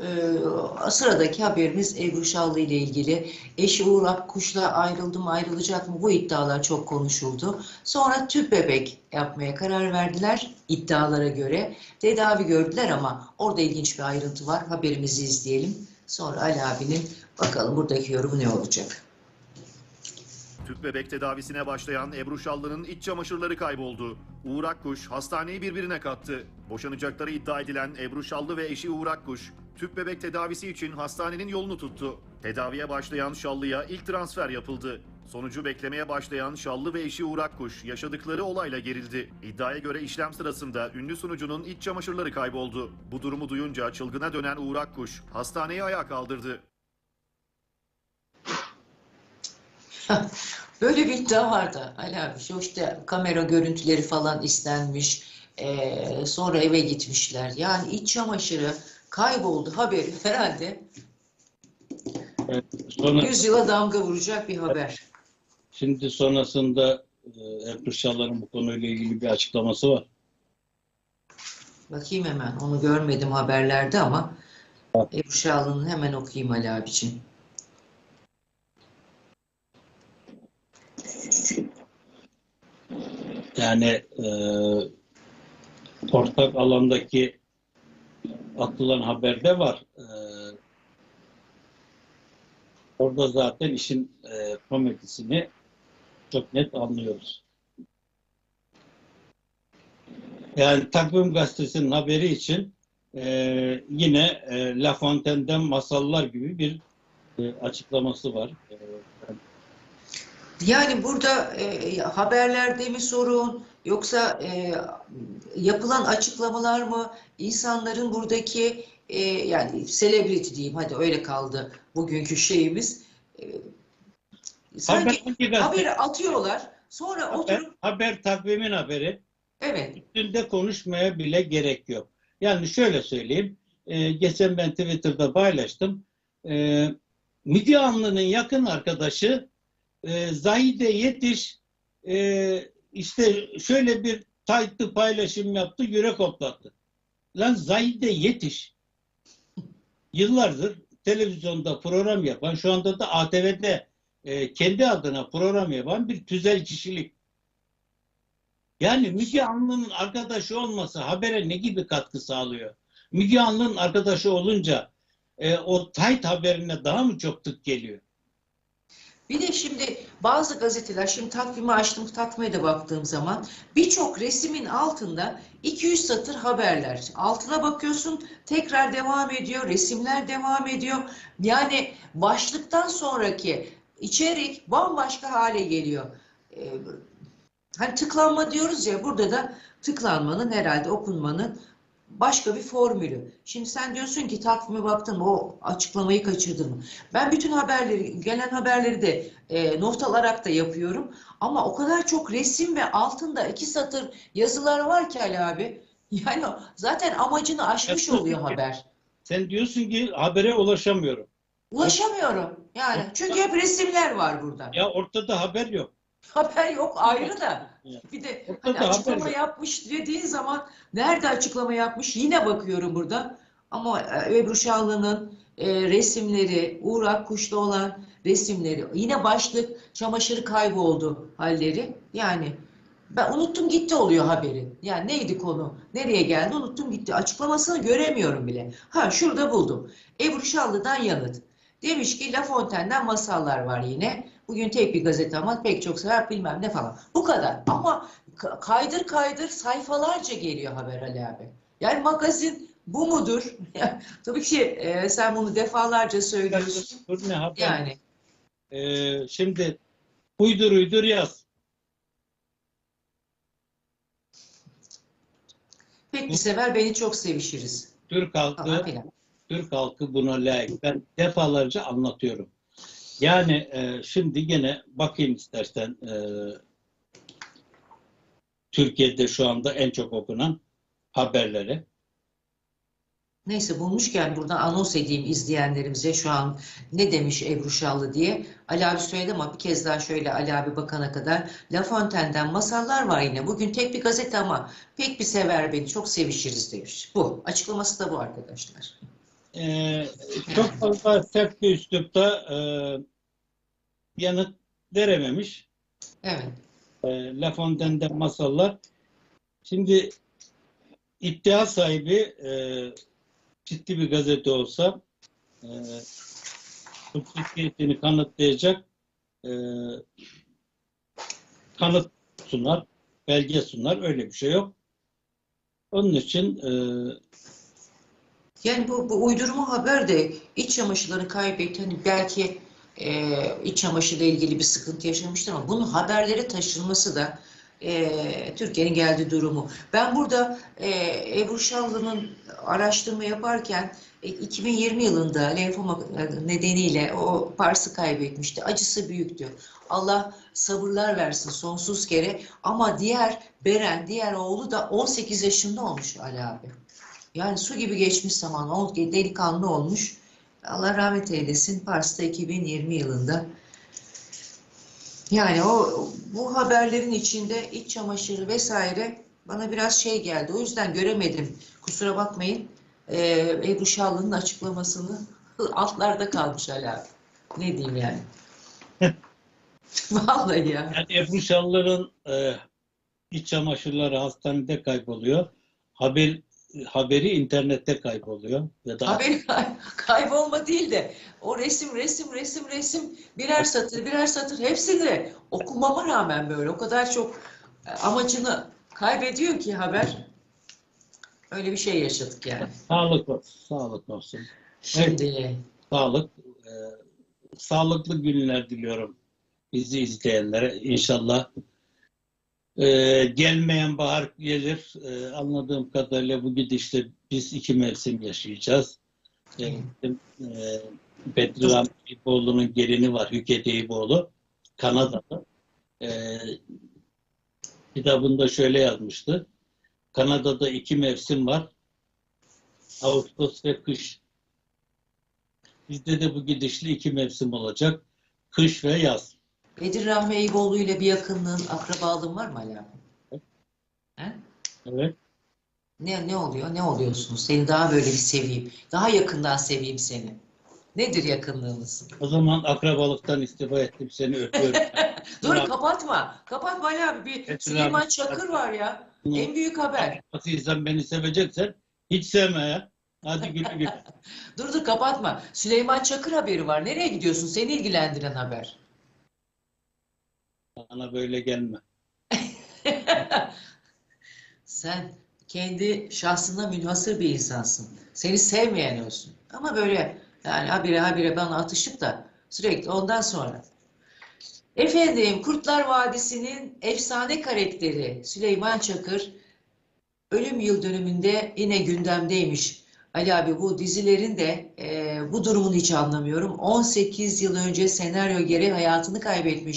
Ee, sıradaki haberimiz Ebru Şallı ile ilgili. Eşi Uğur Akkuş'la ayrıldı mı ayrılacak mı bu iddialar çok konuşuldu. Sonra tüp bebek yapmaya karar verdiler iddialara göre. Tedavi gördüler ama orada ilginç bir ayrıntı var. Haberimizi izleyelim. Sonra Ali abinin bakalım buradaki yorumu ne olacak. Tüp bebek tedavisine başlayan Ebru Şallı'nın iç çamaşırları kayboldu. Uğur Akkuş hastaneyi birbirine kattı. Boşanacakları iddia edilen Ebru Şallı ve eşi Uğur Akkuş, tüp bebek tedavisi için hastanenin yolunu tuttu. Tedaviye başlayan Şallı'ya ilk transfer yapıldı. Sonucu beklemeye başlayan Şallı ve eşi Uğur Akkuş yaşadıkları olayla gerildi. İddiaya göre işlem sırasında ünlü sunucunun iç çamaşırları kayboldu. Bu durumu duyunca çılgına dönen Uğur Akkuş hastaneyi ayağa kaldırdı. Böyle bir iddia vardı Ali abi. Şu işte kamera görüntüleri falan istenmiş. Ee, sonra eve gitmişler. Yani iç çamaşırı kayboldu haberi herhalde Evet, Sonra, 100 yıla damga vuracak bir haber. şimdi sonrasında e, Ebru Şallar'ın bu konuyla ilgili bir açıklaması var. Bakayım hemen. Onu görmedim haberlerde ama Ebru Şallı'nın hemen okuyayım Ali abiciğim. Yani e, ortak alandaki atılan haberde var. E, orada zaten işin e, komedisini çok net anlıyoruz. Yani Takvim Gazetesi'nin haberi için e, yine e, La Fontaine'den masallar gibi bir e, açıklaması var. E, Yani burada e, haberlerde mi sorun yoksa e, yapılan açıklamalar mı insanların buradaki e, yani celebrity diyeyim hadi öyle kaldı bugünkü şeyimiz. E, sanki gazete? haberi atıyorlar sonra Haber, oturup haber takvimin haberi. evet Üstünde konuşmaya bile gerek yok. Yani şöyle söyleyeyim. e, geçen ben Twitter'da paylaştım. E, Müge Anlı'nın yakın arkadaşı e, Zahide Yetiş e, işte şöyle bir taytlı paylaşım yaptı, yürek hoplattı. Lan Zahide Yetiş yıllardır televizyonda program yapan, şu anda da ATV'de e, kendi adına program yapan bir tüzel kişilik. Yani Müge Anlı'nın arkadaşı olması habere ne gibi katkı sağlıyor? Müge Anlı'nın arkadaşı olunca e, o tayt haberine daha mı çok tık geliyor? Bir de şimdi bazı gazeteler, şimdi takvimi açtım, takvime de baktığım zaman birçok resmin altında 200 satır haberler. Altına bakıyorsun tekrar devam ediyor, resimler devam ediyor. Yani başlıktan sonraki içerik bambaşka hale geliyor. Ee, hani tıklanma diyoruz ya burada da tıklanmanın herhalde okunmanın başka bir formülü. Şimdi sen diyorsun ki takvime baktın o açıklamayı kaçırdın mı? Ben bütün haberleri, gelen haberleri de e, not alarak da yapıyorum. Ama o kadar çok resim ve altında iki satır yazılar var ki Ali abi. Yani zaten amacını aşmış oluyor haber. Sen diyorsun ki habere ulaşamıyorum. Ulaşamıyorum. Yani çünkü hep resimler var burada. Ya ortada haber yok. Haber yok ayrı da. Bir de hani açıklama yapmış dediğin zaman nerede açıklama yapmış yine bakıyorum burada. Ama e, Ebru Şallı'nın e, resimleri, Uğur Akkuş'ta olan resimleri, yine başlık çamaşırı kayboldu halleri. Yani ben unuttum gitti oluyor haberi. Yani neydi konu? Nereye geldi? Unuttum gitti. Açıklamasını göremiyorum bile. Ha şurada buldum. Ebru Şallı'dan yanıt. Demiş ki La Fontaine'den masallar var yine. Bugün tek bir gazete ama pek çok sever bilmem ne falan. Bu kadar. Ama ka- kaydır kaydır sayfalarca geliyor haber Ali abi. Yani magazin bu mudur? Tabii ki e, sen bunu defalarca söylüyorsun. Dur ne haber? Yani Ee, şimdi uydur uydur yaz. pek bir sever beni çok sevişiriz. Türk halkı. Türk halkı buna layık. Ben defalarca anlatıyorum. Yani e, şimdi gene bakayım istersen e, Türkiye'de şu anda en çok okunan haberlere. Neyse bulmuşken buradan anons edeyim izleyenlerimize şu an ne demiş Ebru Şallı diye. Ali abi söyledi ama bir kez daha şöyle Ali abi bakana kadar. La Fontaine'den masallar var yine. Bugün tek bir gazete ama pek bir sever beni. Çok sevişiriz demiş. Bu. Açıklaması da bu arkadaşlar. E, çok fazla sert bir üslupta e, yanıt verememiş. Evet. E, La Fontaine'den masallar. Şimdi iddia sahibi e, ciddi bir gazete olsa e, bu ciddiyetini kanıtlayacak e, kanıt sunar, belge sunar. Öyle bir şey yok. Onun için e, Yani bu, bu uydurma haber de iç çamaşırları kaybetti. Hani belki e, iç çamaşırla ilgili bir sıkıntı yaşamıştır ama bunun haberlere taşınması da e, Türkiye'nin geldiği durumu. Ben burada e, Ebru Şallı'nın araştırma yaparken e, 2020 yılında lenfoma nedeniyle o Pars'ı kaybetmişti. Acısı büyük diyor. Allah sabırlar versin sonsuz kere. Ama diğer Beren, diğer oğlu da 18 yaşında olmuş Ali abi. Yani su gibi geçmiş zaman, o delikanlı olmuş. Allah rahmet eylesin. Pars'ta 2020 yılında. Yani o bu haberlerin içinde iç çamaşırı vesaire bana biraz şey geldi. O yüzden göremedim. Kusura bakmayın. Ee, Ebru Şallı'nın açıklamasını altlarda kalmış hala. Ne diyeyim yani. Vallahi ya. Yani Ebru Şallar'ın e, iç çamaşırları hastanede kayboluyor. Haber haberi internette kayboluyor. Ya da Haber kay- kaybolma değil de o resim resim resim resim birer satır birer satır hepsi de okumama rağmen böyle o kadar çok e, amacını kaybediyor ki haber. Öyle bir şey yaşadık yani. sağlık olsun. Sağlık olsun. Şimdi Sağlık. e, sağlıklı günler diliyorum bizi izleyenlere. İnşallah e, gelmeyen bahar gelir. E, anladığım kadarıyla bu gidişte biz iki mevsim yaşayacağız. E, e, Bedri gelini var Hüket Eyüboğlu. Kanadalı. E, kitabında şöyle yazmıştı. Kanada'da iki mevsim var. Ağustos ve kış. Bizde de bu gidişli iki mevsim olacak. Kış ve yaz. Bedir Rahmi Eyüboğlu ile bir yakınlığın, akrabalığın var mı Ali abi? He? Evet. Ne, ne oluyor? Ne oluyorsunuz? Seni daha böyle bir seveyim. Daha yakından seveyim seni. Nedir yakınlığınız? O zaman akrabalıktan istifa ettim. Seni öpüyorum. Dur Bravo. kapatma. Kapatma Ali abi. Bir Süleyman abi. Çakır var ya. Hı. En büyük haber. Nasıl beni seveceksen hiç sevme ya. Hadi güle güle. Dur dur kapatma. Süleyman Çakır haberi var. Nereye gidiyorsun? Seni ilgilendiren haber. Bana böyle gelme. Sen kendi şahsına münhasır bir insansın. Seni sevmeyen olsun. Ama böyle yani habire habire bana atışıp da sürekli ondan sonra. Efendim Kurtlar Vadisi'nin efsane karakteri Süleyman Çakır ölüm yıl dönümünde yine gündemdeymiş. Ali abi bu dizilerin de e, bu durumunu hiç anlamıyorum. 18 yıl önce senaryo gereği hayatını kaybetmişti.